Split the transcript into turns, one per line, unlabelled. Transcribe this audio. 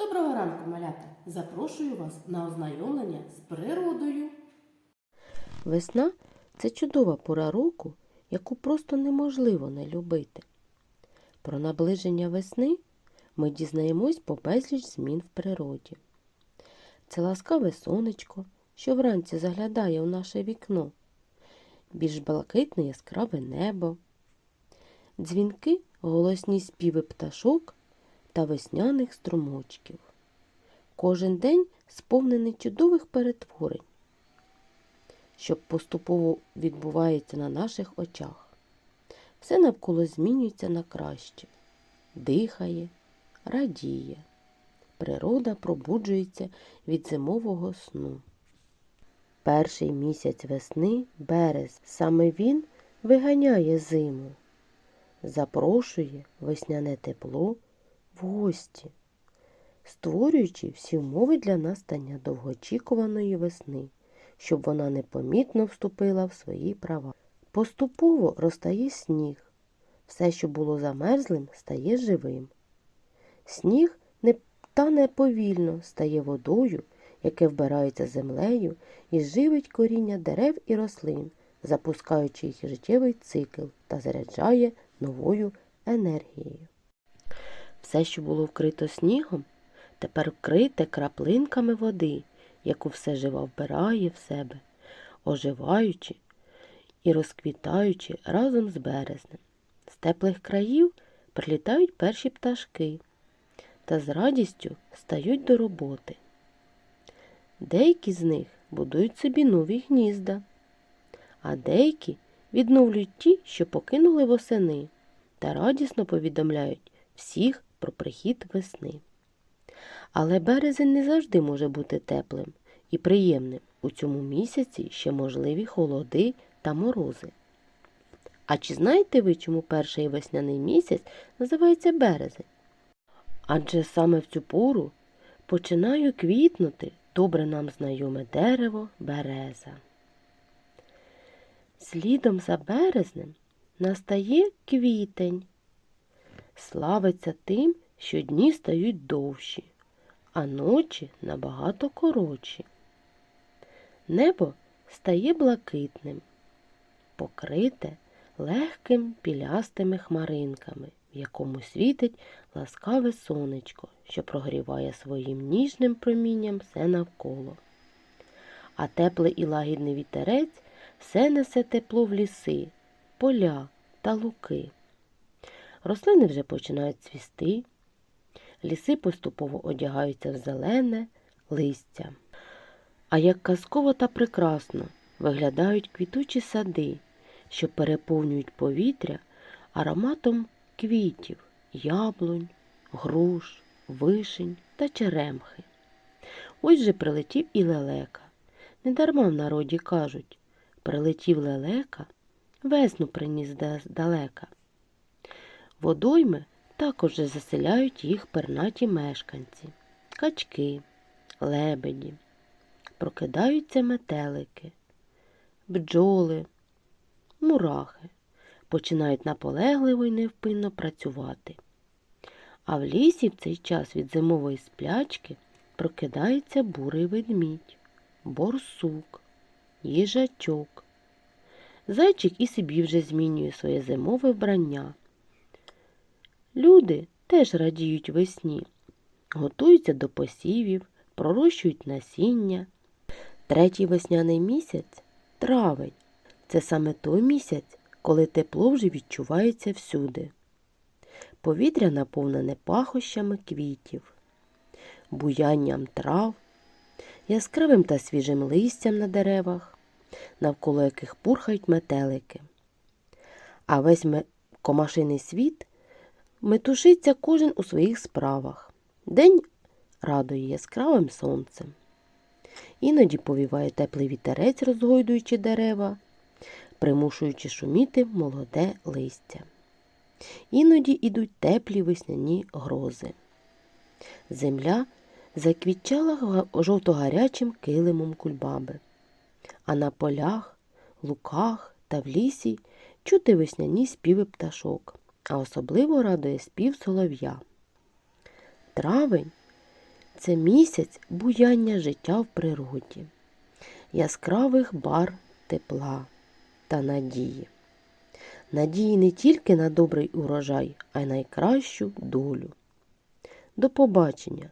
Доброго ранку, малята! Запрошую вас на ознайомлення з природою.
Весна це чудова пора року, яку просто неможливо не любити. Про наближення весни ми дізнаємось по безліч змін в природі. Це ласкаве сонечко, що вранці заглядає у наше вікно, більш блакитне яскраве небо, дзвінки, голосні співи пташок та весняних струмочків. Кожен день сповнений чудових перетворень що поступово відбувається на наших очах. Все навколо змінюється на краще, дихає, радіє. Природа пробуджується від зимового сну. Перший місяць весни берез, саме він виганяє зиму, запрошує весняне тепло гості, створюючи всі умови для настання довгоочікуваної весни щоб вона непомітно вступила в свої права. Поступово розтає сніг. Все, що було замерзлим, стає живим. Сніг не тане повільно, стає водою, яке вбирається землею і живить коріння дерев і рослин, запускаючи їх життєвий цикл та заряджає новою енергією. Все, що було вкрито снігом, тепер вкрите краплинками води, яку все жива вбирає в себе, оживаючи і розквітаючи разом з березнем. З теплих країв прилітають перші пташки та з радістю стають до роботи. Деякі з них будують собі нові гнізда, а деякі відновлюють ті, що покинули восени, та радісно повідомляють всіх про прихід весни. Але березень не завжди може бути теплим і приємним. У цьому місяці ще можливі холоди та морози. А чи знаєте ви, чому перший весняний місяць називається березень? Адже саме в цю пору починає квітнути добре нам знайоме дерево береза. Слідом за березнем настає квітень. Славиться тим, що дні стають довші, а ночі набагато коротші. Небо стає блакитним, покрите легким пілястими хмаринками, в якому світить ласкаве сонечко, що прогріває своїм ніжним промінням все навколо. А теплий і лагідний вітерець все несе тепло в ліси, поля та луки. Рослини вже починають цвісти, ліси поступово одягаються в зелене листя. А як казково та прекрасно виглядають квітучі сади, що переповнюють повітря ароматом квітів, яблунь, груш, вишень та черемхи. Ось же прилетів і лелека. Недарма в народі кажуть прилетів лелека, весну приніс здалека. Водойми також заселяють їх пернаті мешканці, качки, лебеді прокидаються метелики, бджоли, мурахи, починають наполегливо і невпинно працювати. А в лісі в цей час від зимової сплячки прокидається бурий ведмідь, борсук, їжачок. Зайчик і собі вже змінює своє зимове вбрання. Люди теж радіють весні, готуються до посівів, пророщують насіння. Третій весняний місяць травень. Це саме той місяць, коли тепло вже відчувається всюди. Повітря наповнене пахощами квітів, буянням трав, яскравим та свіжим листям на деревах, навколо яких пурхають метелики. А весь комашиний світ метушиться кожен у своїх справах. День радує яскравим сонцем. Іноді повіває теплий вітерець, розгойдуючи дерева, примушуючи шуміти молоде листя. Іноді ідуть теплі весняні грози. Земля заквітчала жовто-гарячим килимом кульбаби, а на полях, луках та в лісі чути весняні співи пташок, а особливо радує спів солов'я. Травень це місяць буяння життя в природі, яскравих бар тепла та надії. Надії не тільки на добрий урожай, а й найкращу долю. До побачення,